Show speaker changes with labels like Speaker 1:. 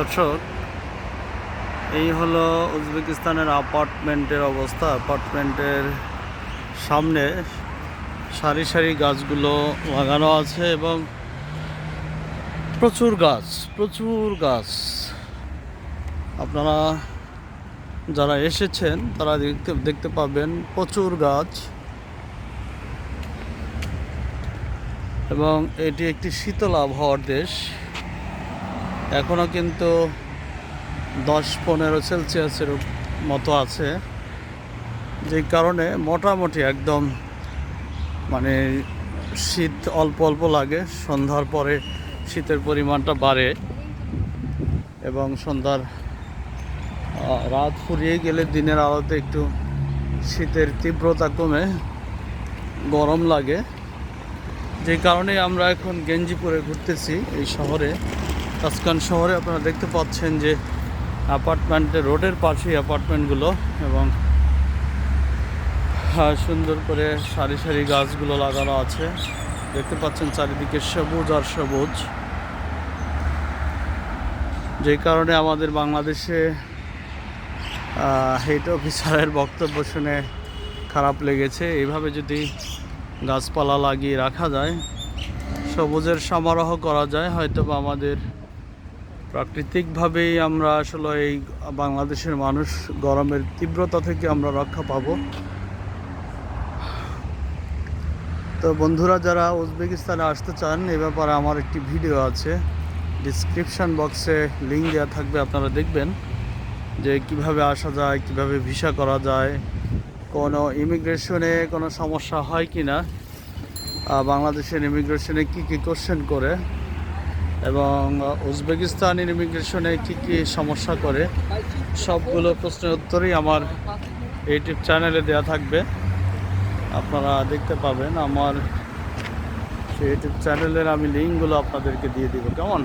Speaker 1: দর্শক, এই হলো উজবেকিস্তানের অ্যাপার্টমেন্টের অবস্থা। অ্যাপার্টমেন্টের সামনে সারি সারি গাছগুলো লাগানো আছে এবং প্রচুর গাছ প্রচুর গাছ। আপনারা যারা এসেছেন, তারা দেখতে দেখতে পাবেন প্রচুর গাছ। এবং এটি একটি শীতল আবহাওয়ার দেশ। এখনও কিন্তু দশ পনেরো সেলসিয়াসের মতো আছে। যে কারণে মোটামুটি একদম মানে শীত অল্প অল্প লাগে, সন্ধ্যার পরে শীতের পরিমাণটা বাড়ে এবং সন্ধ্যার রাত ফুরিয়ে গেলে দিনের আলোতে একটু শীতের তীব্রতা কমে, গরম লাগে। যে কারণে আমরা এখন গেঞ্জিপুরে ঘুরতেছি এই শহরে। তাসকান শহরে আপনারা দেখতে পাচ্ছেন যে অ্যাপার্টমেন্টের রোডের পাশেই অ্যাপার্টমেন্টগুলো এবং সুন্দর করে সারি সারি গাছগুলো লাগানো আছে। দেখতে পাচ্ছেন চারিদিকে সবুজ আর সবুজ। যে কারণে আমাদের বাংলাদেশে হেড অফিসারের বক্তব্য শুনে খারাপ লেগেছে। এইভাবে যদি গাছপালা লাগিয়ে রাখা যায়, সবুজের সমারোহ করা যায় হয়তো বা আমাদের প্রাকৃতিকভাবেই আমরা আসলে এই বাংলাদেশের মানুষ গরমের তীব্রতা থেকে আমরা রক্ষা পাবো। তো বন্ধুরা, যারা উজবেকিস্তানে আসতে চান, এ ব্যাপারে আমার একটি ভিডিও আছে। ডিসক্রিপশান বক্সে লিঙ্ক দেওয়া থাকবে, আপনারা দেখবেন যে কীভাবে আসা যায়, কীভাবে ভিসা করা যায়, কোনো ইমিগ্রেশনে কোনো সমস্যা হয় কি না বাংলাদেশের ইমিগ্রেশনে কি কি কোশ্চেন করে। এবং উজবেকিস্তান ইমিগ্রেশনে কী কী সমস্যা করে, সবগুলো প্রশ্নের উত্তরই আমার ইউটিউব চ্যানেলে দেওয়া থাকবে। আপনারা দেখতে পাবেন আমার সেই ইউটিউব চ্যানেলের আমি লিঙ্কগুলো আপনাদেরকে দিয়ে দিব। কেমন?